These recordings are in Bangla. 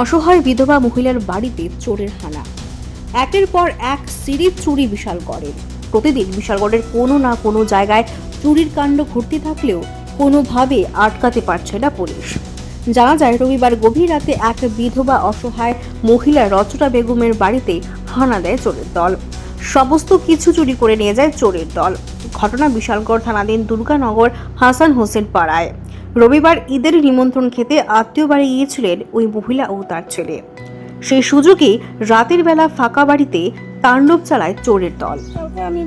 অসহায় বিধবা মহিলার বাড়িতে চোরের হানা। একের পর এক সিরিজ চুরি বিশালগড়ের প্রতিদিন বিশালগড়ের কোনো না কোনো জায়গায় চুরির কাণ্ড ঘটতে থাকলেও কোনোভাবে আটকাতে পারছে না পুলিশ। জানা যায়, রবিবার গভীর রাতে এক বিধবা অসহায় মহিলা রচনা বেগমের বাড়িতে হানা দেয় চোরের দল। সমস্ত কিছু চুরি করে নিয়ে যায় চোরের দল। ঘটনা বিশালগড় থানাধীন দুর্গানগর হাসান হোসেন পাড়ায়। রবিবার ঈদের নিমন্ত্রণ খেতে আত্মীয় বাড়ি গিয়েছিলেন ওই মহিলা ও তার ছেলে। সেই সুযোগে রাতের বেলা ফাঁকা বাড়িতে তাণ্ডব চালায় চোরের দল। আমি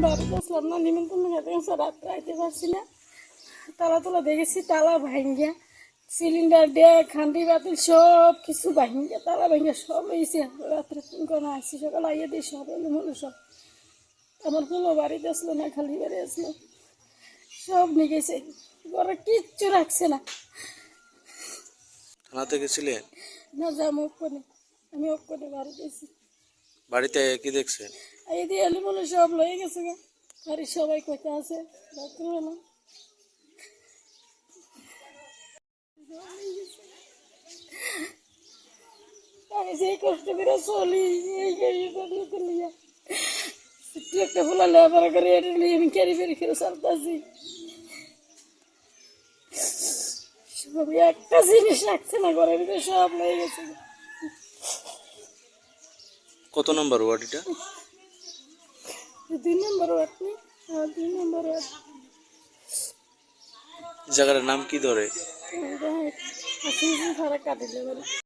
নিমন্ত্রণ খেতে তালা দেখেছি, তালা ভাঙ্গিয়া সিলিন্ডার ডেক হান্ডি বাতিল সব কিছু ভাঙ্গিয়া, তালা ভাঙ্গিয়া সব লইছে রাত্রে কোনো আসছি সকাল আইয়া দিয়ে সব এলো সব। আমার কোনো বাড়িতে আসলো না খালি বাড়ি আসলো সব নিয়ে গেছে। ঘরে কিচ্ছু রাখছে না। থানাতে গেছিলেন না যাব ওখানে আমি ওখানে বাড়িতে এসেছি বাড়িতে কি এই দিয়ে এলি মনে সব লয়ে গেছে গা। বাড়ির সবাই কোথায় আছে? রাত্রিবেলা আমি সেই কষ্ট করে চলি এই লিয়া একটু ফুলা লেবার করে এটা নিয়ে আমি ক্যারি ফেরি করে চালতাছি সব একটা জিনিস রাখছে না ঘরের ভিতরে সব লয়ে গেছে। কত নম্বর ওয়ার্ড এটা? দুই নম্বর আপনি হ্যাঁ দুই নম্বর ওয়ার্ড। জায়গাটার নাম কি ধরে? আসলে সারা কাটিলে